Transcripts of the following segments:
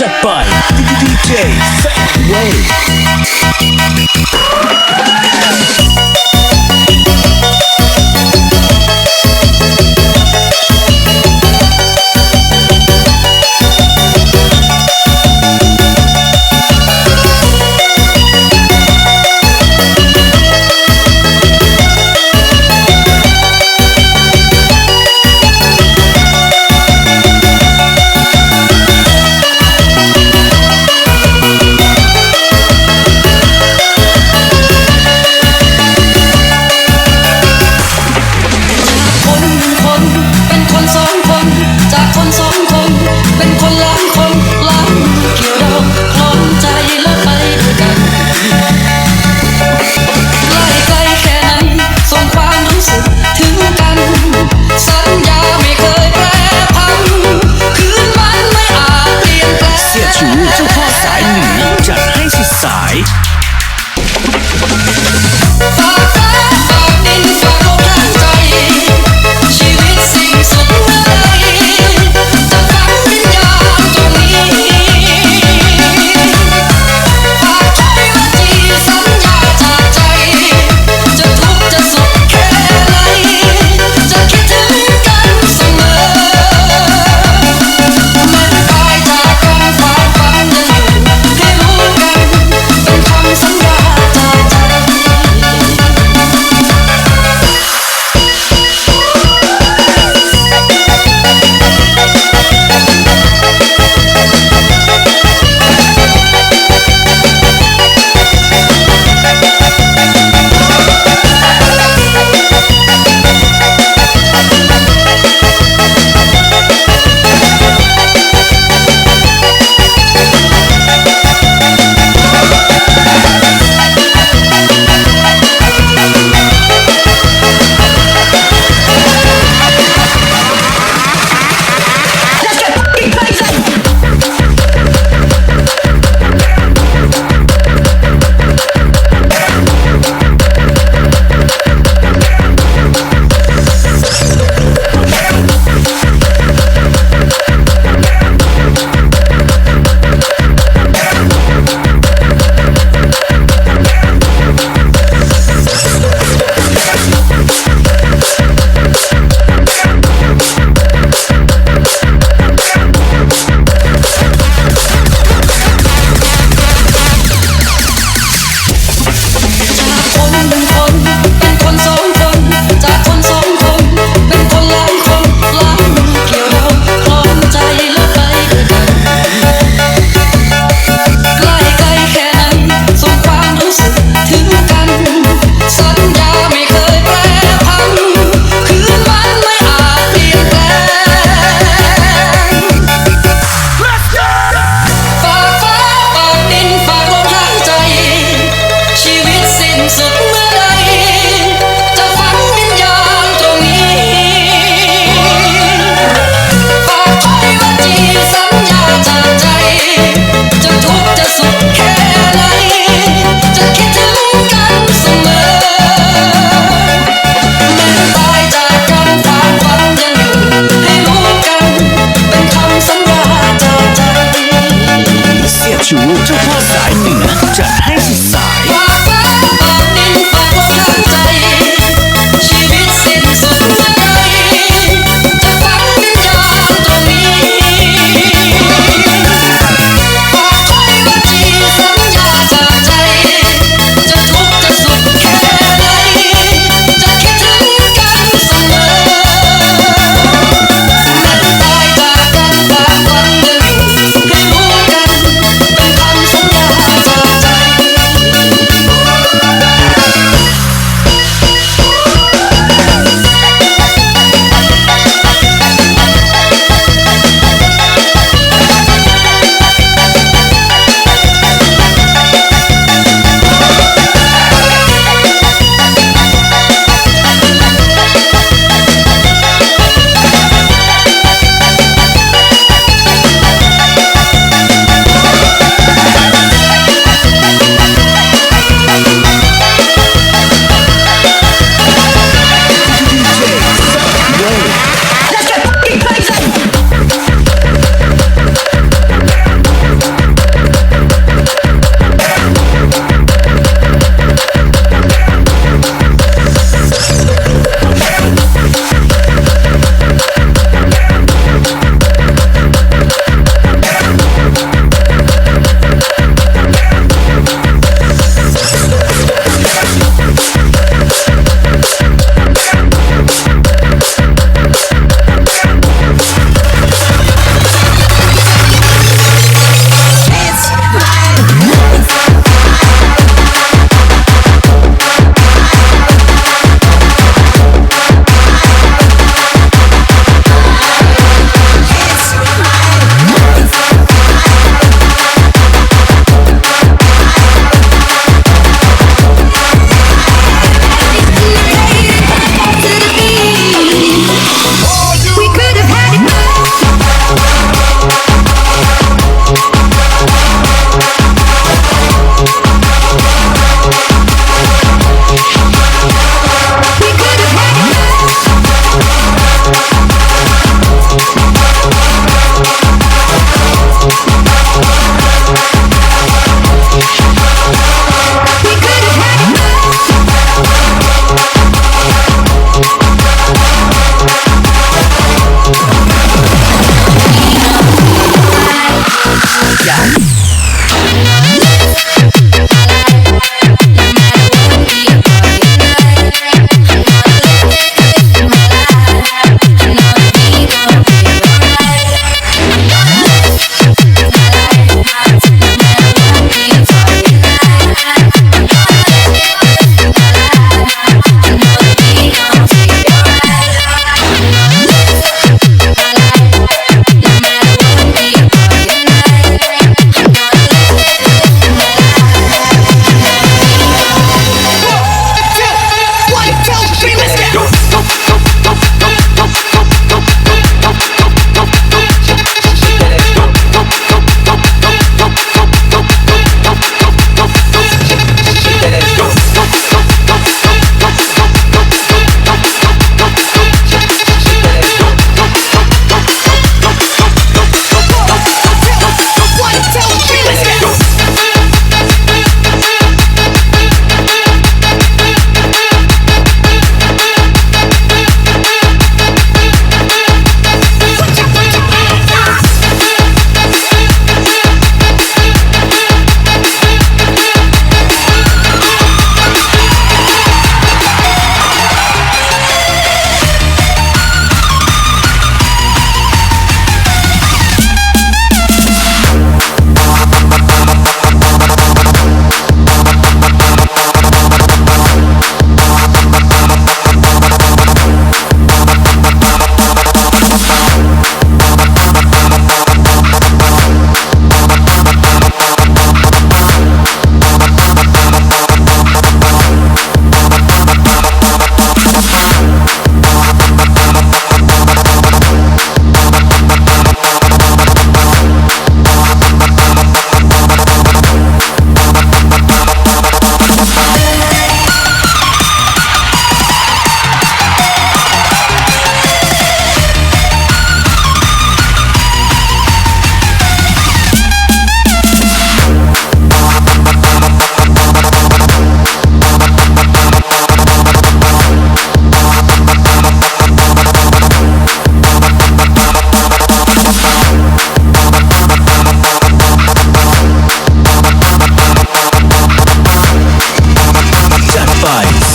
จัดไปดี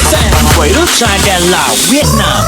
Sang với nước Chai Đan Lào Việt Nam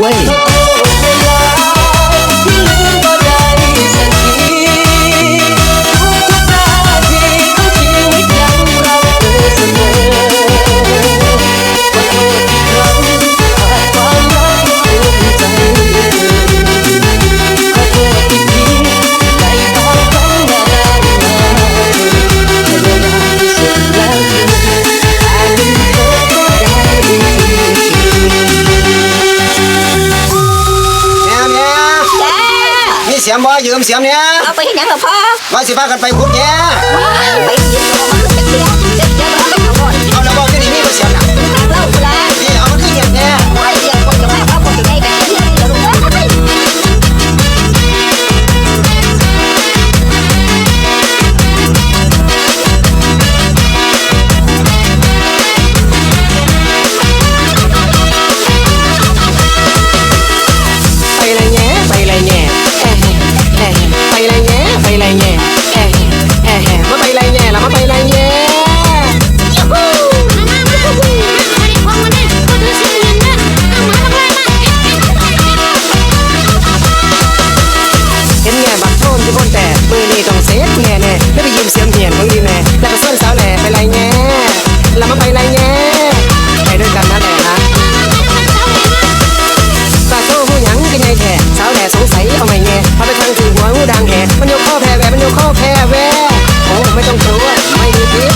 Wait. ยืมเสียมเนี่ยเอาไปให็นยังกับพ่อว่าสิพากันไปพุกเนี่ย ห็นแม่บักโทนที่พ่นแต่มือนี้ต้องเซฟแน่แน่ไม่ไปยืมเสียงเหียนของดีแน่แล้วก็ส่วนสาวแหล่ไปไรแง่แล้วมาไปไรแง่ไปด้วยกันนะแหล่นะตาโทหูหยังกันไงแท้สาวแหล่สงสัยเอาไงแง่พาไปทางถือหัวหูดังแห่มันยกข้อแพ้แหวมันยกข้อแพ้แหวโอ้ไม่ต้องกลัวไม่มีพิษ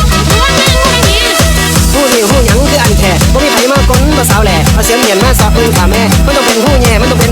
ผู้หนี่หูหยังคืออันแท้บ่มีไผมากก้นมาสาวแหล่เอาเสียงเหียนมาสอบอึ้งขาแม่มันต้องเป็นผู้แง่มันต้องเป็น